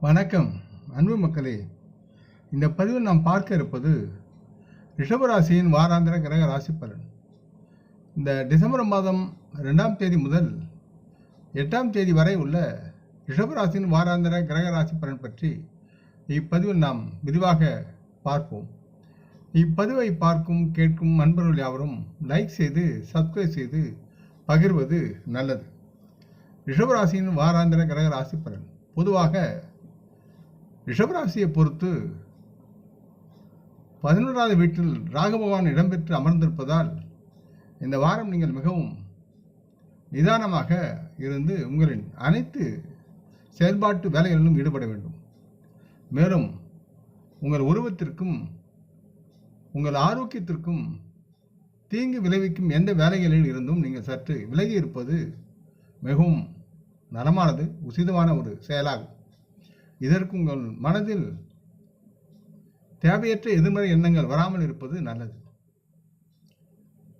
வணக்கம் அன்பு மக்களே. இந்த பதிவில் நாம் பார்க்க இருப்பது ரிஷபராசியின் வாராந்திர கிரக ராசி பலன். இந்த டிசம்பர் மாதம் ரெண்டாம் தேதி முதல் எட்டாம் தேதி வரை உள்ள ரிஷபராசியின் வாராந்திர கிரக ராசி பலன் பற்றி இப்பதிவில் நாம் விரிவாக பார்ப்போம். இப்பதிவை பார்க்கும் கேட்கும் நண்பர்கள் யாவரும் லைக் செய்து சப்ஸ்கிரைப் செய்து பகிர்வது நல்லது. ரிஷபராசியின் வாராந்திர கிரக ராசி பலன். பொதுவாக ரிஷபராசியை பொறுத்து பதினோராவது வீட்டில் ராகபகவான் இடம்பெற்று அமர்ந்திருப்பதால் இந்த வாரம் நீங்கள் மிகவும் நிதானமாக இருந்து உங்களின் அனைத்து செயல்பாட்டு வேலைகளிலும் ஈடுபட வேண்டும். மேலும் உங்கள் உருவத்திற்கும் உங்கள் ஆரோக்கியத்திற்கும் தீங்கு விளைவிக்கும் எந்த வேலைகளில் இருந்தும் நீங்கள் சற்று விலகி இருப்பது மிகவும் நலமானது உசிதமான ஒரு செயலாகும். இதற்கு உங்கள் மனதில் தேவையற்ற எதிர்மறை எண்ணங்கள் வராமல் இருப்பது நல்லது.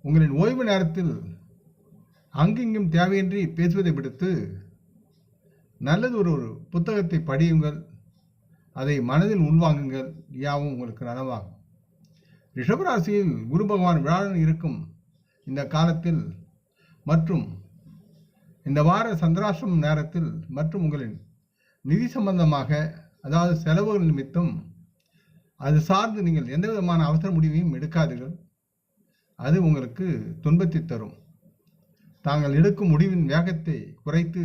உங்களின் ஓய்வு நேரத்தில் அங்கிங்கும் தேவையின்றி பேசுவதை விடுத்து நல்லது ஒரு ஒரு புத்தகத்தை படியுங்கள். அதை மனதில் உள்வாங்குங்கள். யாவும் உங்களுக்கு நனவாகும் ரிஷபராசியில் குரு பகவான் விழாடன் இருக்கும் இந்த காலத்தில் மற்றும் இந்த வார சந்திராசிரமம் நேரத்தில் மற்றும் உங்களின் நிதி சம்பந்தமாக அதாவது செலவுகள் நிமித்தம் அது சார்ந்து நீங்கள் எந்த விதமான அவசர முடிவையும் எடுக்காதீர்கள். அது உங்களுக்கு துன்பத்தை தரும். தாங்கள் எடுக்கும் முடிவின் வேகத்தை குறைத்து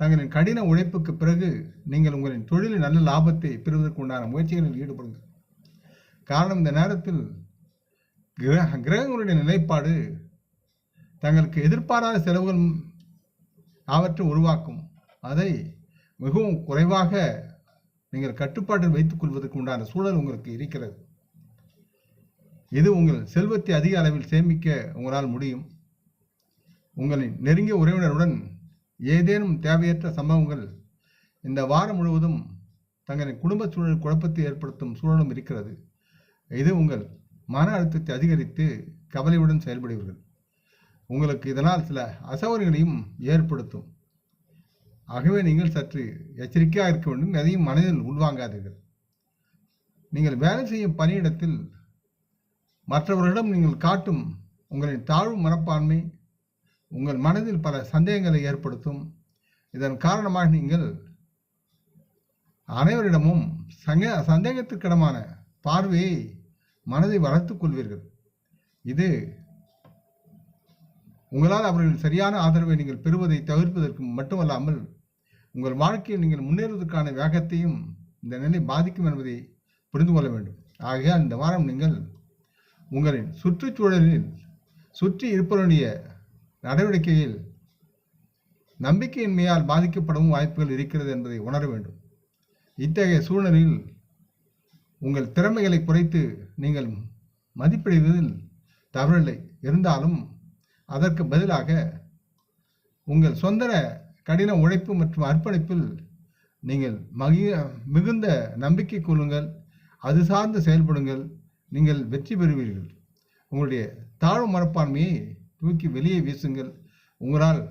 தங்களின் கடின உழைப்புக்கு பிறகு நீங்கள் உங்களின் தொழிலில் நல்ல லாபத்தை பெறுவதற்கு உண்டான முயற்சிகளில் ஈடுபடுங்கள். காரணம் இந்த நேரத்தில் கிரக கிரகங்களுடைய நிலைப்பாடு தங்களுக்கு எதிர்பாராத செலவுகள் அவற்றை உருவாக்கும். அதை மிகவும் குறைவாக நீங்கள் கட்டுப்பாட்டில் வைத்துக் கொள்வதற்கு உண்டான சூழல் உங்களுக்கு இருக்கிறது. இது உங்கள் செல்வத்தை அதிக அளவில் சேமிக்க உங்களால் முடியும். உங்களின் நெருங்கிய உறவினருடன் ஏதேனும் தேவையற்ற சம்பவங்கள் இந்த வாரம் முழுவதும் தங்களின் குடும்ப சூழல் குழப்பத்தை ஏற்படுத்தும் சூழலும் இருக்கிறது. இது உங்கள் மன அழுத்தத்தை அதிகரித்து கவலையுடன் செயல்படுவீர்கள். உங்களுக்கு இதனால் சில அசௌகரியங்களையும் ஏற்படுத்தும். ஆகவே நீங்கள் சற்று எச்சரிக்கையாக இருக்க வேண்டும். எதையும் மனதில் உள்வாங்காதீர்கள். நீங்கள் வேலை செய்யும் பணியிடத்தில் மற்றவர்களிடம் நீங்கள் காட்டும் உங்களின் தாழ்வு மனப்பான்மை உங்கள் மனதில் பல சந்தேகங்களை ஏற்படுத்தும். இதன் காரணமாக நீங்கள் அனைவரிடமும் சங்க சந்தேகத்திற்கிடமான பார்வையை மனதை வளர்த்துக் கொள்வீர்கள். இது உங்களால் அவர்களின் சரியான ஆதரவை நீங்கள் பெறுவதை தவிர்ப்பதற்கு மட்டுமல்லாமல் உங்கள் வாழ்க்கையில் நீங்கள் முன்னேறுவதற்கான வேகத்தையும் இந்த நிலை பாதிக்கும் என்பதை புரிந்து கொள்ள வேண்டும். ஆகையால் இந்த வாரம் நீங்கள் உங்களின் சுற்றுச்சூழலில் சுற்றி இருப்பவருடைய நடவடிக்கையில் நம்பிக்கையின்மையால் பாதிக்கப்படவும் வாய்ப்புகள் இருக்கிறது என்பதை உணர வேண்டும். இத்தகைய சூழ்நிலையில் உங்கள் திறமைகளை குறைத்து நீங்கள் மதிப்பிடுவதில் தவறில்லை. இருந்தாலும் அதற்கு பதிலாக உங்கள் சொந்த கடின உழைப்பு மற்றும் அர்ப்பணிப்பில் நீங்கள் மகிழ மிகுந்த நம்பிக்கை கொள்ளுங்கள். அது சார்ந்து செயல்படுங்கள். நீங்கள் வெற்றி பெறுவீர்கள். உங்களுடைய தாழ்வு மனப்பான்மையை தூக்கி வெளியே வீசுங்கள். உங்களால்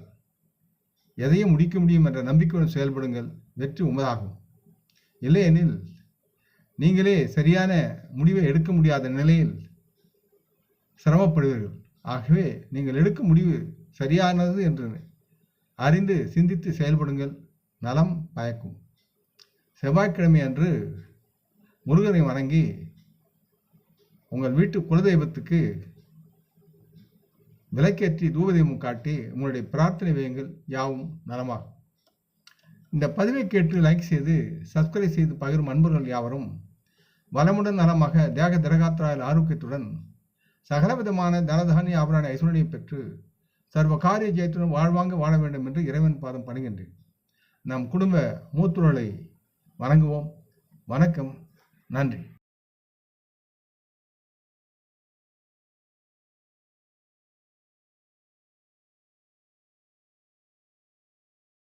எதையும் முடிக்க முடியும் என்ற நம்பிக்கையுடன் செயல்படுங்கள். வெற்றி உமதாகும். இல்லையெனில் நீங்களே சரியான முடிவை எடுக்க முடியாத நிலையில் சிரமப்படுவீர்கள். ஆகவே நீங்கள் எடுக்கும் முடிவு சரியானது என்று அறிந்து சிந்தித்து செயல்படுங்கள். நலம் பயக்கும். செவ்வாய்க்கிழமை அன்று முருகனை வணங்கி உங்கள் வீட்டு குலதெய்வத்துக்கு விளக்கேற்றி தூபதெய்வம் காட்டி உங்களுடைய பிரார்த்தனை வையுங்கள். யாவும் நலமாகும் இந்த பதிவை கேட்டு லைக் செய்து சப்ஸ்கிரைப் செய்து பகிரும் அன்பர்கள் யாவரும் வளமுடன் நலமாக தேக திரகாத்திராயில் ஆரோக்கியத்துடன் சகல விதமான தனதானிய ஆபராணி ஐஸ்வர்யை பெற்று சர்வ காரிய ஜெயத்துடன் வாழ்வாங்க வாழ வேண்டும் என்று இறைவன் பாதம் பணிகின்றேன். நம் குடும்ப மூத்துழலை வணங்குவோம். வணக்கம். நன்றி.